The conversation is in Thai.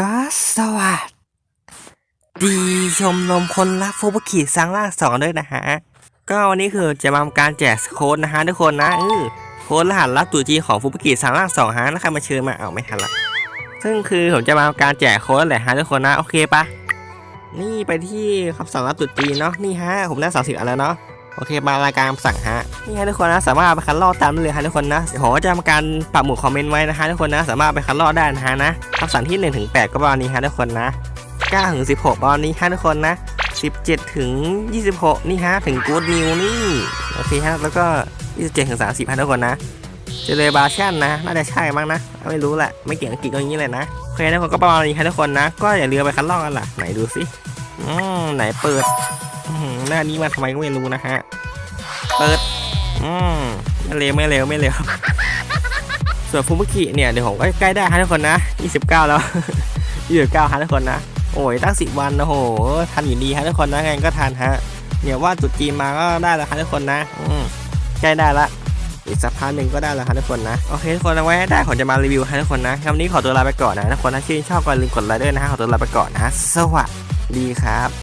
ก็สวัสดีชมรมคนรักฟูบุกิสร้างร่างสองด้วยนะฮะ ก็วันนี้คือจะมาทำการแจกโค้ดนะฮะทุกคนนะเออโค้ดรหัสลับตัวจีของฟูบุกิสร้างร่างสองฮะแล้วใครมาเชิญมาเอาไม่ทันละซึ่งคือผมจะมาทำการแจกโค้ดแหละฮะทุกคนนะโอเคปะนี่ไปที่คำสั่งรับตัวจีเนาะนี่ฮะผมได้สามสิบอันแล้วเนาะ โอเคมารายการคำสั่งฮะนี่ฮะทุกคนนะสามารถไปคัดลอกตามได้เลยฮะทุกคนนะเดี๋ยวผมก็จะทำการปักหมุดคอมเมนต์ไว้นะฮะทุกคนนะสามารถไปคัดลอกได้นะฮะนะคำสั่งที่1นถึงแก็ประมาณนี้ฮะทุกคนนะ9ถึง16ประมาณนี้ฮะทุกคนนะ 17ถึง26 นี่ฮะถึงกู๊ดนิวนี่โอเคฮะแล้วก็ 27ถึง30ฮะทุกคนนะเจเลบาชันนะน่าจะใช่มั้งนะ ไม่รู้แหละไม่เก่งอังกฤษก็อย่างนี้เลยนะโอเคทุกคนก็ประมาณนี้ฮะทุกคนนะ ก็อย่าลืมไปคัดลอกกันล่ะไหนดูสิอืมไหนเปิด หน้านี้มาทำไมก็ไม่รู้นะฮะ เปิด อืมไม่เร็วไม่เร็วไม่เร็ว ส่วนฟูมุกิเนี่ยเดี๋ยวผมก็ใกล้ได้ฮะทุกคนนะ 29 แล้ว 29ฮะทุกคนนะ โอ้ยตั้งสิวันนะโห ทันอยู่ดีฮะทุกคนนะไงก็ทันฮะ เนี่ยว่าจุดจีนมาก็ได้แล้วฮะทุกคนนะ อืมใกล้ได้ละอีกสักพักหนึ่งก็ได้แล้วฮะทุกคนนะ โอเคทุกคนเอาไว้ได้ผมจะมารีวิวให้ทุกคนนะคำนี้ขอตัวลาไปก่อนนะทุกคนถ้าชื่นชอบก็อย่าลืมกดไลค์ด้วยนะฮะขอตัวลาไปก่อนนะ สวัสดีครับ